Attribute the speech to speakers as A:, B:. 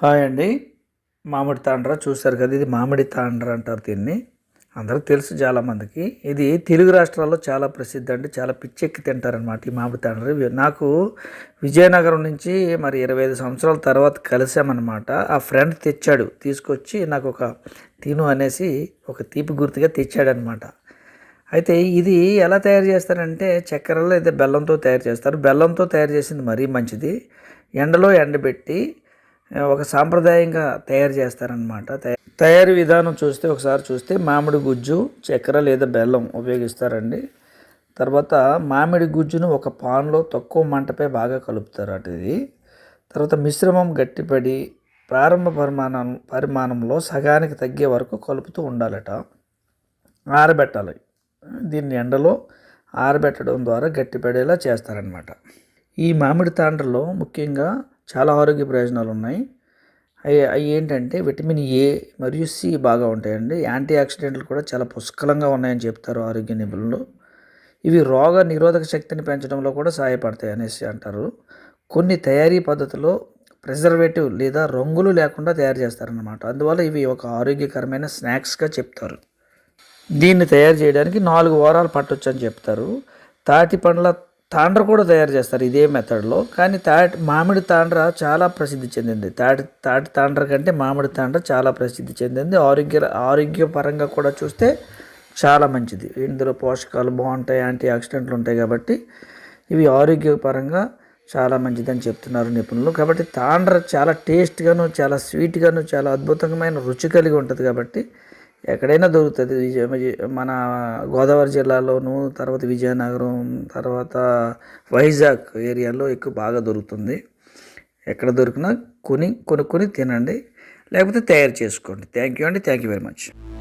A: Hi అండి. మామిడి తాండ్ర చూశారు కదా ఇది మామిడి తాండ్ర అంటారు దీన్ని. అందరికి తెలుసు చాలామందికి ఇది తెలుగు రాష్ట్రాల్లో చాలా ప్రసిద్ధి అండి చాలా పిచ్చెక్కి తింటారనమాట ఈ మామిడి తాండ్ర. ఇవి నాకు విజయనగరం నుంచి మరి ఇరవై ఐదు సంవత్సరాల తర్వాత కలిసామన్నమాట. ఆ ఫ్రెండ్ తెచ్చాడు తీసుకొచ్చి నాకు ఒక తిను అనేసి ఒక తీపి గుర్తుగా తెచ్చాడనమాట అయితే ఇది ఎలా తయారు చేస్తారంటే చక్కెరలో అయితే బెల్లంతో తయారు చేస్తారు. బెల్లంతో తయారు చేసింది మరీ మంచిది. ఎండలో ఎండబెట్టి ఒక సాంప్రదాయంగా తయారు చేస్తారనమాట తయారీ విధానం చూస్తే ఒకసారి చూస్తే మామిడి గుజ్జు చక్కెర లేదా బెల్లం ఉపయోగిస్తారండి. తర్వాత మామిడి గుజ్జును ఒక పాన్లో తక్కువ మంటపై బాగా కలుపుతారు అటు ఇది. తర్వాత మిశ్రమం గట్టిపడి ప్రారంభ పరిమాణం పరిమాణంలో సగానికి తగ్గే వరకు కలుపుతూ ఉండాలట. ఆరబెట్టాలి. దీన్ని ఎండలో ఆరబెట్టడం ద్వారా గట్టిపడేలా చేస్తారనమాట ఈ మామిడి తాండ్రలో ముఖ్యంగా చాలా ఆరోగ్య ప్రయోజనాలు ఉన్నాయి. అవి అవి ఏంటంటే విటమిన్ ఏ మరియు సి బాగా ఉంటాయండి. యాంటీ ఆక్సిడెంట్లు కూడా చాలా పుష్కలంగా ఉన్నాయని చెప్తారు ఆరోగ్య నిపుణులు. ఇవి రోగ నిరోధక శక్తిని పెంచడంలో కూడా సహాయపడతాయి అనేసి అంటారు. కొన్ని తయారీ పద్ధతిలో ప్రిజర్వేటివ్ లేదా రంగులు లేకుండా తయారు చేస్తారన్నమాట. అందువల్ల ఇవి ఒక ఆరోగ్యకరమైన స్నాక్స్గా చెప్తారు. దీన్ని తయారు చేయడానికి నాలుగు వారాలు పట్టొచ్చు అని చెప్తారు. తాటి పండ్ల తాండ్ర కూడా తయారు చేస్తారు ఇదే మెథడ్లో కానీ తాటి మామిడి తాండ్ర చాలా ప్రసిద్ధి చెందింది. తాటి తాటి తాండ్ర కంటే మామిడి తాండ్ర చాలా ప్రసిద్ధి చెందింది. ఆరోగ్య ఆరోగ్యపరంగా కూడా చూస్తే చాలా మంచిది. ఇందులో పోషకాలు బాగుంటాయి యాంటీ ఆక్సిడెంట్లు ఉంటాయి కాబట్టి ఇవి ఆరోగ్యపరంగా చాలా మంచిదని చెప్తున్నారు నిపుణులు. కాబట్టి తాండ్ర చాలా టేస్ట్గాను చాలా స్వీట్గాను చాలా అద్భుతమైన రుచి కలిగి ఉంటుంది కాబట్టి ఎక్కడైనా దొరుకుతుంది. విజయ మన గోదావరి జిల్లాలోను తర్వాత విజయనగరం తర్వాత వైజాగ్ ఏరియాలో ఎక్కువ బాగా దొరుకుతుంది. ఎక్కడ దొరికినా కొని కొనుక్కొని తినండి. లేకపోతే తయారు చేసుకోండి. థ్యాంక్ యూ అండి. Thank you very much